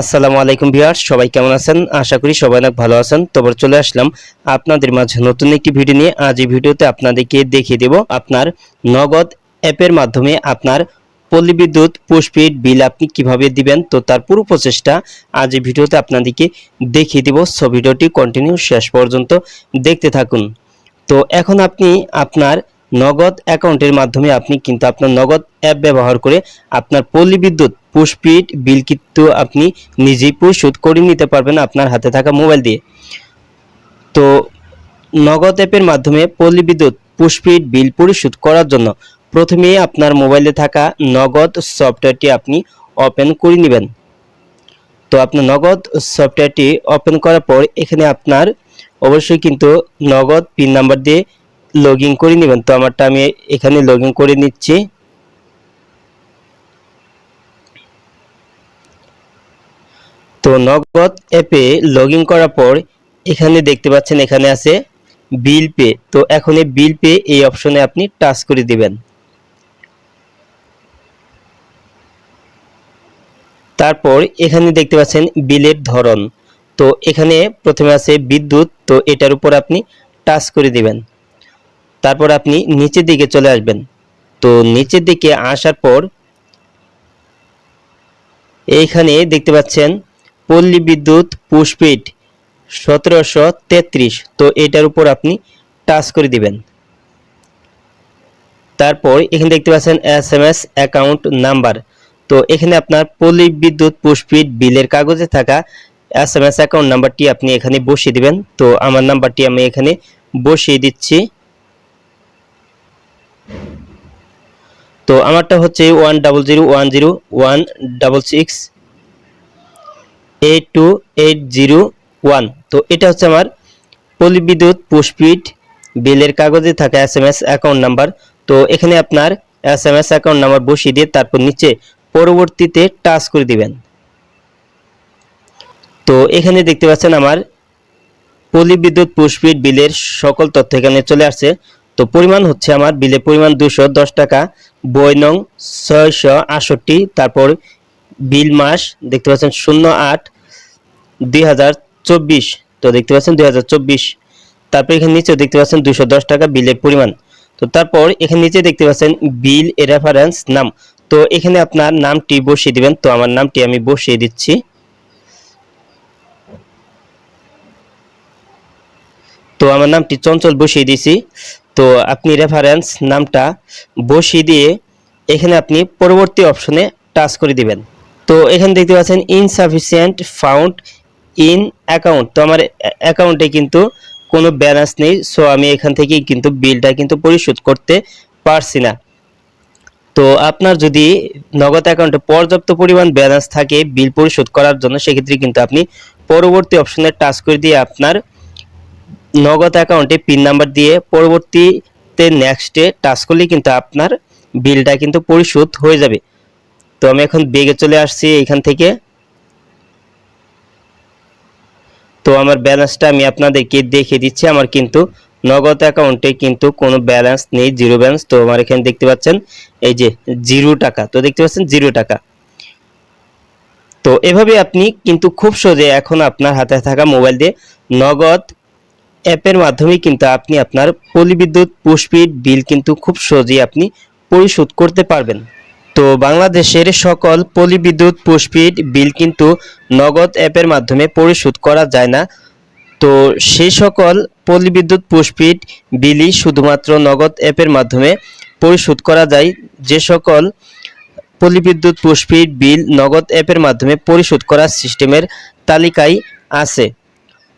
আসসালামু আলাইকুম ভিউয়ার্স, সবাই কেমন আছেন? আশা করি সবাই অনেক ভালো আছেন। তবে চলে আসলাম আপনাদের মাঝে নতুন একটি ভিডিও নিয়ে। আজ এই ভিডিওতে আপনাদেরকে দেখিয়ে দেব আপনার নগদ অ্যাপের মাধ্যমে আপনার পল্লী বিদ্যুৎ পোস্টপেড বিল আপনি কীভাবে দিবেন। তো তার পুরো প্রচেষ্টা আজ এই ভিডিওতে আপনাদেরকে দেখিয়ে দেব। সো ভিডিওটি কন্টিনিউ শেষ পর্যন্ত দেখতে থাকুন। তো এখন আপনি আপনার নগদ অ্যাকাউন্টের মাধ্যমে আপনি কিন্তু আপনার নগদ অ্যাপ ব্যবহার করে আপনার পল্লী বিদ্যুৎ পোস্টপেড বিল কিন্তু আপনি নিজেই পরিশোধ করে নিতে পারবেন আপনার হাতে থাকা মোবাইল দিয়ে। তো নগদ অ্যাপের মাধ্যমে পল্লী বিদ্যুৎ পোস্টপেড বিল পরিশোধ করার জন্য প্রথমে আপনার মোবাইলে থাকা নগদ সফটওয়্যারটি আপনি ওপেন করে নেবেন। তো আপনার নগদ সফটওয়্যারটি ওপেন করার পর এখানে আপনার অবশ্যই কিন্তু নগদ পিন নাম্বার দিয়ে লগ ইন করে নেবেন। তো আমারটা আমি এখানে লগ ইন করে নিচ্ছি। তো নগদ অ্যাপে লগ ইন করার পর এখানে দেখতে পাচ্ছেন এখানে আছে বিল পে তো এখন এই বিল পে এই অপশনে আপনি টাচ করে দিবেন। তারপর এখানে দেখতে পাচ্ছেন বিলের ধরন। তো এখানে প্রথমে আছে বিদ্যুৎ। তো এটার উপর আপনি টাচ করে দিবেন। তারপর আপনি নিচের দিকে চলে আসবেন। তো নিচের দিকে আসার পর এইখানে দেখতে পাচ্ছেন পল্লী বিদ্যুৎ পুষ্পিট সতেরোশো তেত্রিশ। তো এটার উপর আপনি টাচ করে দিবেন। তারপর এখানে দেখতে পাচ্ছেন S M S account number. তো এখানে আপনার পল্লী বিদ্যুৎ পুষ্পিট বিলের কাগজে থাকা এস এম এস অ্যাকাউন্ট নাম্বারটি আপনি এখানে বসিয়ে দিবেন। তো আমার নাম্বারটি আমি এখানে বসিয়ে দিচ্ছি। তো আমারটা হচ্ছে one double zero one zero one double six eight two eight zero one তো এটা হচ্ছে আমার পল্লী বিদ্যুৎ পুষ্পিট বিলের কাগজে থাকা S M S account number তো এখানে আপনার S M S account number বসিয়ে দিয়ে তারপর নিচে পরবর্তীতে টাচ করে দিবেন। তো এখানে দেখতে পাচ্ছেন আমার পল্লী বিদ্যুৎ পুষ্পিট বিলের সকল তথ্য এখানে চলে আসছে। তো পরিমাণ হচ্ছে আমার বিলের পরিমাণ দশ টাকা। বই নং ছয়শো আটষট্টি, তারপর বিল মাস দেখতে পাচ্ছেন শূন্য আট দুই হাজার চব্বিশ। তো দেখতে পাচ্ছেন দুই হাজার চব্বিশ। তারপর এখানে নিচে দেখতে পাচ্ছেন দুশো দশ টাকা বিলের পরিমাণ। তো তারপর এখানে নিচে দেখতে পাচ্ছেন বিল এ রেফারেন্স নাম। তো এখানে আপনার নামটি বসিয়ে দিবেন। তো আমার নামটি আমি বসিয়ে দিচ্ছি। তো আমার নামটি চঞ্চল বসিয়ে দিয়েছি। তো আপনি রেফারেন্স নামটা বসিয়ে দিয়ে এখানে আপনি পরবর্তী অপশনে টাচ করে দিবেন। তো এখানে দেখতে পাচ্ছেন ইনসাফিসিয়েন্ট ফাউন্ড ইন অ্যাকাউন্ট তো আমার অ্যাকাউন্টে কিন্তু কোনো ব্যালেন্স নেই সো আমি এখান থেকেই কিন্তু বিলটা কিন্তু পরিশোধ করতে পারছি না। তো আপনার যদি নগদ অ্যাকাউন্টে পর্যাপ্ত পরিমাণ ব্যালেন্স থাকে বিল পরিশোধ করার জন্য, সেক্ষেত্রে কিন্তু আপনি পরবর্তী অপশনে টাচ করে দিয়ে আপনার নগদ অ্যাকাউন্টে পিন নাম্বার দিয়ে পরবর্তীতে নেক্সটে টাচ করলে কিন্তু আপনার বিলটা কিন্তু পরিশোধ হয়ে যাবে। তো আমি এখন বেগে চলে আসছি এখান থেকে। তো আমার ব্যালেন্সটা আমি আপনাদেরকে দেখে দিচ্ছি। আমার কিন্তু নগদ অ্যাকাউন্টে কিন্তু কোনো ব্যালেন্স নেই, জিরো ব্যালেন্স। তো আমার এখানে দেখতে পাচ্ছেন, এই যে জিরো টাকা। তো দেখতে পাচ্ছেন, জিরো টাকা। তো এভাবে আপনি কিন্তু খুব সহজে এখন আপনার হাতে থাকা মোবাইল দিয়ে নগদ অ্যাপের মাধ্যমে কিন্তু আপনি আপনার পলিবিদ্যুৎ পুষ্পির বিল কিন্তু খুব সহজেই আপনি পরিশোধ করতে পারবেন। তো বাংলাদেশের সকল পলিবিদ্যুৎ পুষ্পির বিল কিন্তু নগদ অ্যাপের মাধ্যমে পরিশোধ করা যায় না। তো সেই সকল পলিবিদ্যুৎ পুষ্পিট বিলই শুধুমাত্র নগদ অ্যাপের মাধ্যমে পরিশোধ করা যায়। যে সকল পলিবিদ্যুৎ পুষ্পিট বিল নগদ অ্যাপের মাধ্যমে পরিশোধ করার সিস্টেমের তালিকায় আছে।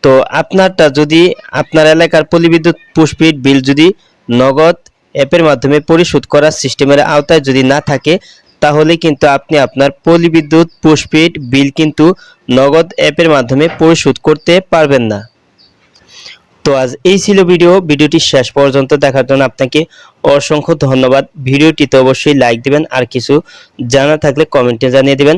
তো আপনারটা যদি আপনার এলাকার পলিবিদ্যুৎ পুষ্পিট বিল যদি নগদ অ্যাপের মাধ্যমে পরিশোধ করার সিস্টেমের আওতায় যদি না থাকে, তাহলে কিন্তু আপনি আপনার পলিবিদ্যুৎ পুষ্পিট বিল কিন্তু নগদ অ্যাপের মাধ্যমে পরিশোধ করতে পারবেন না। তো আজ এই ছিল ভিডিও। ভিডিওটি শেষ পর্যন্ত দেখার জন্য আপনাকে অসংখ্য ধন্যবাদ। ভিডিওটিতে অবশ্যই লাইক দিবেন। আর কিছু জানা থাকলে কমেন্টে জানিয়ে দিবেন।